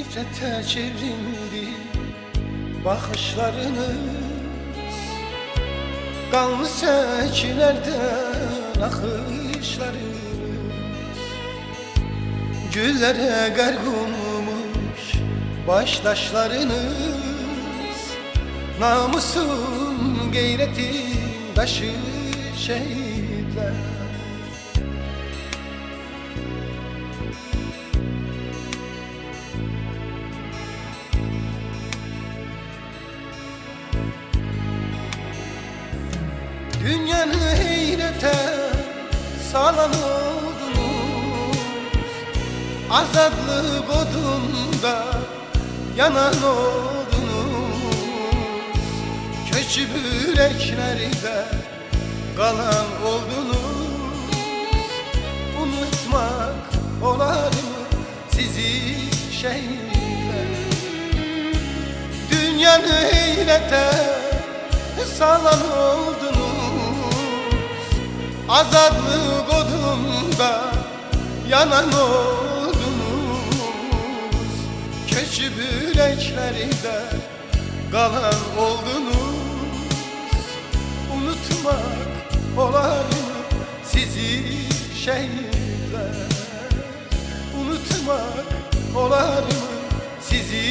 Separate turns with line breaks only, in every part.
nifrete çevrildi bakışlarınız. Kanlı seçilerden akışlarınız Güllere garg olmuş baştaşlarınız Namusun gayretin taşı şehitler Dünyanı heyrete salan oldunuz. Azadlık odunda yanan oldunuz. Köçü yüreklerde kalan oldunuz. Unutmak olar mı sizi şehirler? Dünyanı heyrete salan oldunuz Azadlık odunda yanan oldunuz? Köçü yüreklerde kalan oldunuz. Unutmak olar mı sizi şehitler Unutmak olar mı sizi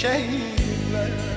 şehitler